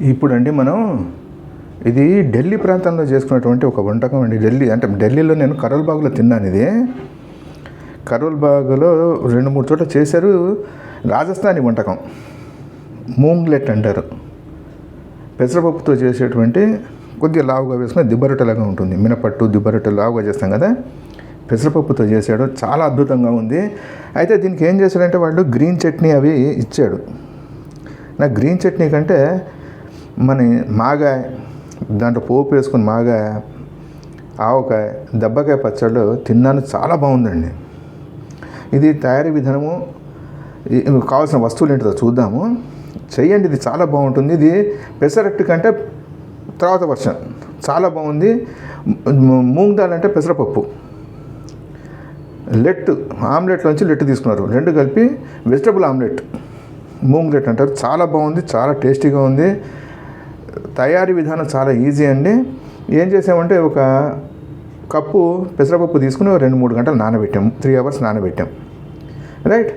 ఇప్పుడండి మనం ఇది ఢిల్లీ ప్రాంతంలో చేసుకున్నటువంటి ఒక వంటకం అండి. ఢిల్లీ అంటే ఢిల్లీలో నేను కరోల్బాగ్లో తిన్నాను ఇది. కరోల్బాగ్లో రెండు మూడు చోట్ల చేశారు. రాజస్థానీ వంటకం. మూంగ్లెట్ అంటారు. పెసరపప్పుతో చేసేటువంటి కొద్దిగా లావుగా వేసుకుని దిబ్బరొట్టెలాగా ఉంటుంది. మినపట్టు దిబ్బరొట్టె లావుగా చేస్తాం కదా. పెసరపప్పుతో చేశాడు. చాలా అద్భుతంగా ఉంది. అయితే దీనికి ఏం చేశాడంటే వాళ్ళు గ్రీన్ చట్నీ అవి ఇచ్చాడు. నాకు గ్రీన్ చట్నీ కంటే మన మాగాయ దాంట్లో పోపు వేసుకుని మాగాయ ఆవకాయ దెబ్బకాయ పచ్చళ్ళు తిన్నాను చాలా బాగుందండి. ఇది తయారీ విధానము కావాల్సిన వస్తువులు ఏంటో చూద్దాము. చెయ్యండి ఇది చాలా బాగుంటుంది. ఇది పెసరట్టు కంటే తర్వాత వర్షన్ చాలా బాగుంది. మూంగ్ దాల్ అంటే పెసరపప్పు. లెట్ ఆమ్లెట్లోంచి లెట్ తీసుకున్నారు. రెండు కలిపి వెజిటబుల్ ఆమ్లెట్. మూంగ్లెట్ అంటారు. చాలా బాగుంది చాలా టేస్టీగా ఉంది. తయారీ విధానం చాలా ఈజీ అండి. ఏం చేసామంటే ఒక కప్పు పెసరపప్పు తీసుకుని రెండు మూడు గంటలు నానబెట్టాం త్రీ అవర్స్ నానబెట్టాం రైట్?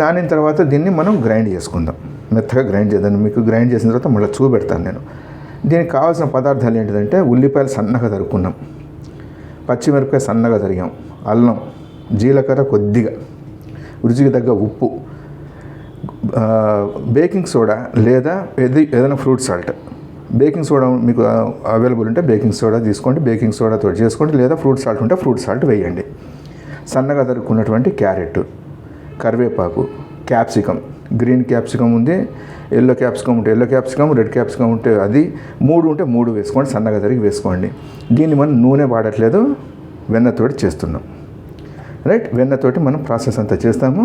నానిన తర్వాత దీన్ని మనం గ్రైండ్ చేసుకుందాం. మెత్తగా గ్రైండ్ చేద్దాం. మీకు గ్రైండ్ చేసిన తర్వాత మళ్ళీ చూపెడతాను నేను. దీనికి కావాల్సిన పదార్థాలు ఏంటిదంటే ఉల్లిపాయలు సన్నగా తరుక్కున్నాం. పచ్చిమిరపకాయ సన్నగా తరిగాం. అల్లం జీలకర్ర కొద్దిగా రుచికి తగ్గ ఉప్పు బేకింగ్ సోడా లేదా ఏది ఏదైనా ఫ్రూట్ సాల్ట్. బేకింగ్ సోడా మీకు అవైలబుల్ ఉంటే బేకింగ్ సోడా తీసుకోండి బేకింగ్ సోడాతో చేసుకోండి లేదా ఫ్రూట్ సాల్ట్ ఉంటే ఫ్రూట్ సాల్ట్ వేయండి. సన్నగా తరుక్కున్నటువంటి క్యారెట్ కరివేపాకు క్యాప్సికమ్ గ్రీన్ క్యాప్సికమ్ ఉంది ఎల్లో క్యాప్సికమ్ ఉంటే ఎల్లో క్యాప్సికమ్ రెడ్ క్యాప్సికమ్ ఉంటే అది మూడు ఉంటే మూడు వేసుకోండి సన్నగా తరిగి వేసుకోండి. దీన్ని మనం నూనె వాడట్లేదు వెన్నతోటి చేస్తున్నాం. రైట్? వెన్నతోటి మనం ప్రాసెస్ అంతా చేస్తాము.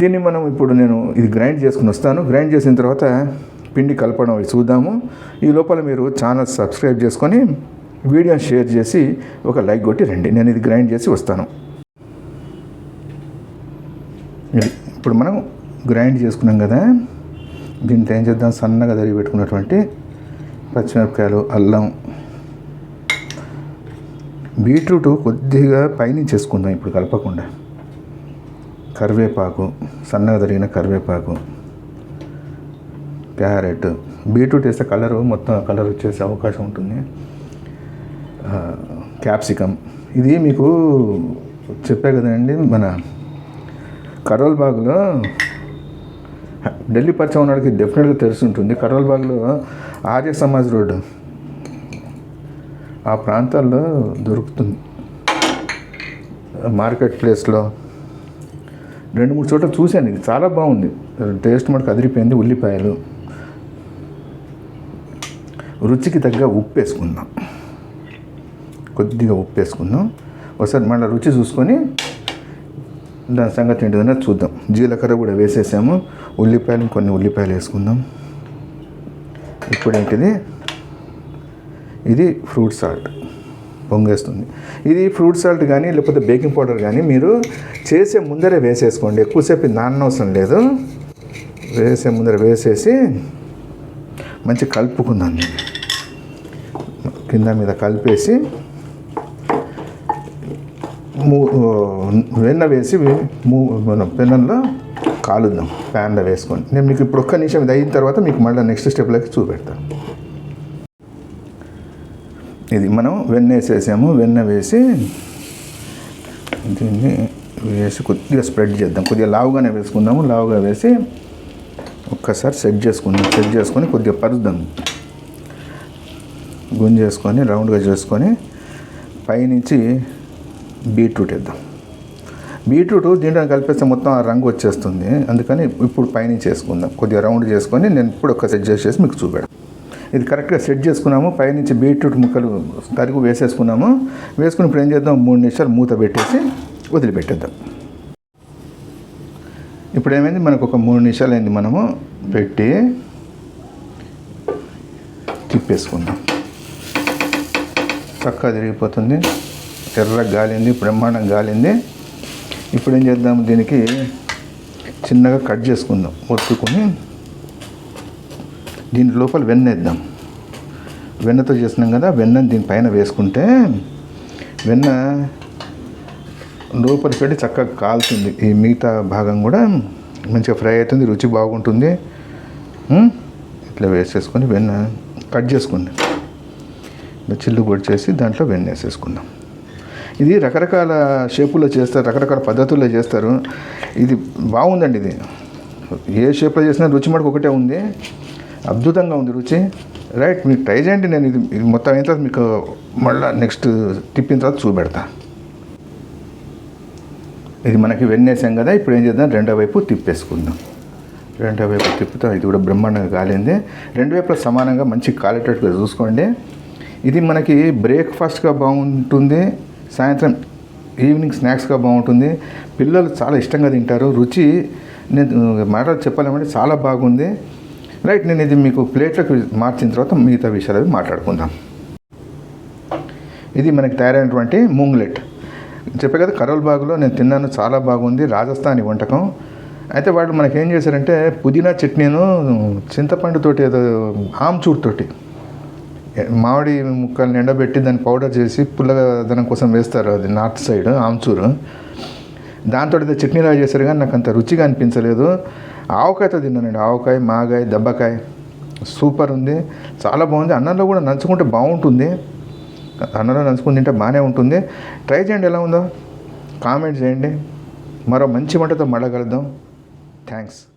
దీన్ని మనం ఇప్పుడు నేను ఇది గ్రైండ్ చేసుకుని వస్తాను. గ్రైండ్ చేసిన తర్వాత పిండి కలపడం చూద్దాము. ఈ లోపల మీరు ఛానల్ సబ్స్క్రైబ్ చేసుకొని వీడియోని షేర్ చేసి ఒక లైక్ కొట్టి రండి. నేను ఇది గ్రైండ్ చేసి వస్తాను. ఇప్పుడు మనం గ్రైండ్ చేసుకున్నాం కదా. దీంట్లో ఏం చేద్దాం? సన్నగా తరిగి పెట్టుకున్నటువంటి పచ్చిమిరపకాయలు అల్లం బీట్రూట్ కొద్దిగా పైనుంచి వేసుకుందాం. ఇప్పుడు కలపకుండా. కరివేపాకు సన్నగా తరిగిన కరివేపాకు. క్యారెట్ బీట్రూట్ వేస్తే కలరు మొత్తం కలర్ వచ్చేసే అవకాశం ఉంటుంది. క్యాప్సికమ్ ఇది మీకు చెప్పే కదండి మన కరోల్ బాగ్లో ఢిల్లీ పరిచయం ఉన్నవాడికి డెఫినెట్గా తెలిసి ఉంటుంది కరోల్ బాగ్లో ఆర్య సమాజ్ రోడ్డు ఆ ప్రాంతాల్లో దొరుకుతుంది. మార్కెట్ ప్లేస్లో రెండు మూడు చోట్ల చూశాను. ఇది చాలా బాగుంది. టేస్ట్ మనకు అదిరిపోయింది. ఉల్లిపాయలు. రుచికి తగ్గ ఉప్పు వేసుకుందాం కొద్దిగా ఉప్పు వేసుకుందాం ఒకసారి మళ్ళీ రుచి చూసుకొని దాని సంగతి ఏంటిదన్నా చూద్దాం. జీలకర్ర కూడా వేసేసాము. ఉల్లిపాయలు కొన్ని ఉల్లిపాయలు వేసుకుందాం. ఇప్పుడు ఏంటిది ఇది ఫ్రూట్ సాల్ట్. పొంగేస్తుంది. ఇది ఫ్రూట్ సాల్ట్ కానీ లేకపోతే బేకింగ్ పౌడర్ కానీ మీరు చేసే ముందరే వేసేసుకోండి. ఎక్కువసేపు నాన్నవసరం లేదు. వేసే ముందర వేసేసి మంచి కలుపుకుందాం నేను కింద మీద కలిపేసి మూ వెన్న వేసి మూ మనం పెనంలో కాలుద్దాం ప్యాన్లో వేసుకొని. నేను మీకు ఇప్పుడు ఒక్క నిమిషం ఇది అయిన తర్వాత మీకు మళ్ళీ నెక్స్ట్ స్టెప్లోకి చూపెడతాను. ఇది మనం వెన్న వేసేసాము. వెన్న వేసి దీన్ని వేసి కొద్దిగా స్ప్రెడ్ చేద్దాం. కొద్దిగా లావుగానే వేసుకుందాము. లావుగా వేసి ఒక్కసారి సెట్ చేసుకుందాం. సెట్ చేసుకొని కొద్దిగా పరుద్దాం. గుంజేసుకొని రౌండ్గా చేసుకొని పైనుంచి బీట్రూట్ వేద్దాం. బీట్రూట్ దీంట్లో కలిపేస్తే మొత్తం ఆ రంగు వచ్చేస్తుంది. అందుకని ఇప్పుడు పైనుంచి వేసుకుందాం. కొద్దిగా రౌండ్ చేసుకొని నేను ఇప్పుడు ఒక సెట్ చేసేసి మీకు చూపెడతాను ఇది కరెక్ట్గా సెట్ చేసుకున్నాము. పైనుంచి బీట్రూట్ ముక్కలు తరుగు వేసేసుకున్నాము. వేసుకుని ఇప్పుడు ఏం చేద్దాం? మూడు నిమిషాలు మూత పెట్టేసి వదిలిపెట్టేద్దాం. ఇప్పుడు ఏమైంది? మనకు ఒక మూడు నిమిషాలు అయింది మనము పెట్టి తిప్పేసుకుందాం. చక్కగా తిరిగిపోతుంది. ఎర్ర గాలింది బ్రహ్మాండం గాలింది. ఇప్పుడు ఏం చేద్దాం? దీనికి చిన్నగా కట్ చేసుకుందాం ఒత్తుకొని దీని లోపల వెన్న వేద్దాం. వెన్నతో చేసినాం కదా వెన్నని దీనిపైన వేసుకుంటే వెన్న లోపలి పెట్టి చక్కగా కాలుతుంది. ఈ మిగతా భాగం కూడా మంచిగా ఫ్రై అవుతుంది రుచి బాగుంటుంది. ఇట్లా ఇట్లా వేసేసుకొని వెన్న కట్ చేసుకోండి. చిల్లు కూడా చేసి దాంట్లో వెన్న వేసేసుకుందాం. ఇది రకరకాల షేపుల్లో చేస్తారు రకరకాల పద్ధతుల్లో చేస్తారు. ఇది బాగుందండి ఇది. ఏ షేప్లో చేసినా రుచి మటుకు ఒకటే ఉంది. అద్భుతంగా ఉంది రుచి. రైట్ మీరు ట్రై చేయండి నేను ఇది ఇది మొత్తం అయిన తర్వాత మీకు మళ్ళీ నెక్స్ట్ తిప్పిన తర్వాత చూపెడతా. ఇది మనకి వెన్నేసాం కదా ఇప్పుడు ఏం చేద్దాం? రెండో వైపు తిప్పేసుకుందాం. రెండో వైపు తిప్పుతాం ఇది కూడా బ్రహ్మాండంగా కాలింది. రెండు వైపులా సమానంగా మంచి కాలేటట్టుగా చూసుకోండి. ఇది మనకి బ్రేక్ఫాస్ట్గా బాగుంటుంది సాయంత్రం ఈవినింగ్ స్నాక్స్గా బాగుంటుంది. పిల్లలు చాలా ఇష్టంగా తింటారు. రుచి నేను మాట చెప్పాలంటే చాలా బాగుంది. రైట్ నేను ఇది మీకు ప్లేట్లకు మార్చిన తర్వాత మిగతా విషయాలు అవి మాట్లాడుకుందాం. ఇది మనకి తయారైనటువంటి మూంగ్లెట్. చెప్పే కదా కరోల్ బాగులో నేను తిన్నాను చాలా బాగుంది రాజస్థానీ వంటకం. అయితే వాళ్ళు మనకి ఏం చేశారంటే పుదీనా చట్నీను చింతపండుతోటి ఏదో ఆమ్చూర్తోటి మామిడి ముక్కల్ని ఎండబెట్టి దాన్ని పౌడర్ చేసి పుల్లదనం కోసం వేస్తారు అది నార్త్ సైడ్ ఆమ్చూరు దాంతో ఏదో చట్నీలా చేశారు కానీ నాకు అంత రుచిగా అనిపించలేదు. ఆవకాయతో తిన్నానండి. ఆవకాయ మాగాయ దెబ్బకాయ. సూపర్ ఉంది. చాలా బాగుంది. అన్నంలో కూడా నంచుకుంటే బాగుంటుంది. అన్నంలో నంచుకుని తింటే బాగానే ఉంటుంది. ట్రై చేయండి ఎలా ఉందో కామెంట్ చేయండి. మరో మంచి వంటతో మళ్ళా కలుద్దాం. థ్యాంక్స్.